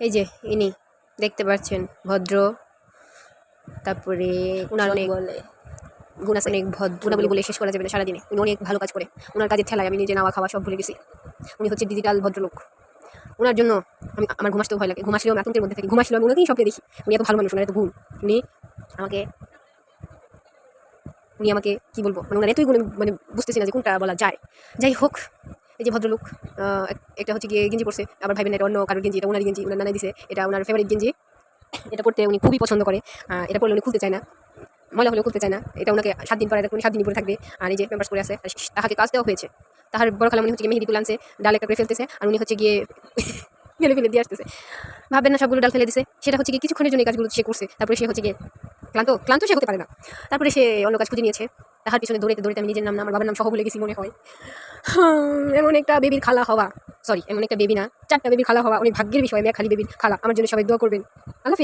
এই যে, ইনি, দেখতে পাচ্ছেন, ভদ্র। তারপরে উনার অনেক বলে, গুণ অনেক ভদ্র গুণাবলী বলে শেষ করা যাবে না সারাদিনে। উনি অনেক ভালো কাজ করে। ওনার কাজের ঠেলায় আমি নিজে নাওয়া খাওয়া সব ভুলে গেছি। উনি হচ্ছে ডিজিটাল ভদ্রলোক। ওনার জন্য আমি আমার ঘুমাসতেও ভয় লাগে। ঘুমাসলেও আমি আতঙ্কের মধ্যে থাকি। ঘুমাসলেও আমি ওনাকেই স্বপ্নে দেখি। উনি এত ভালো মানুষ ওনার এত গুণ। উনি আমাকে উনি আমাকে কি বলব? মানে ওনার এতই গুণ মানে বুঝতেছি না যে কোনটা বলা যায়। যাই হোক এই যে ভদ্রলোক একটা হচ্ছে গিয়ে গেঞ্জি পরছে, আবার ভাইবেন এটা অন্য কারোর গেঞ্জি, এটা ওনার গেঞ্জি ওনার নানাই দিছে, এটা ওনার ফেভারিট গেঞ্জি। এটা পড়তে উনি খুবই পছন্দ করে এটা পড়লে উনি খুলতে চায় না, ময়লা হলেও খুলতে চায় না, এটা ওনাকে সাত দিন পরে উনি সাত দিন পরে থাকবে, আর এই যে পেম্পার্স করে আছে তাহাকে কাজ দেওয়া হয়েছে। তাহার বড় খালা উনি হচ্ছে মেহেদি তুলে আনছে, ডাল একটা করে ফেলতেছে, আর উনি হচ্ছে গিয়ে ফেলে ফেলে দিয়ে আসতেছে। ভাববেন না, সবগুলো ডাল ফেলে দিছে, সেটা হচ্ছে গিয়ে কিছুক্ষণের জন্য এই কাজগুলো সে করছে, তারপরে সে হচ্ছে গিয়ে ক্লান্ত ক্লান্ত সে হতে পারে না। তারপরে সে অন্য কাজ খুঁজে নিয়েছে তাহার পিছনে দৌড়েতে দৌড়েতে আমি নিজের নাম না, আমার বাবার নাম সহ বলে গেছি মনে হয়। এমন একটা বেবির খালা হওয়া সরি এমন একটা বেবি না, চারটা বেবির খালা হওয়া অনেক ভাগ্যের বিষয় খালি বেবির খালা, আমার জন্য সবাই দোয়া করবেন। আল্লাহ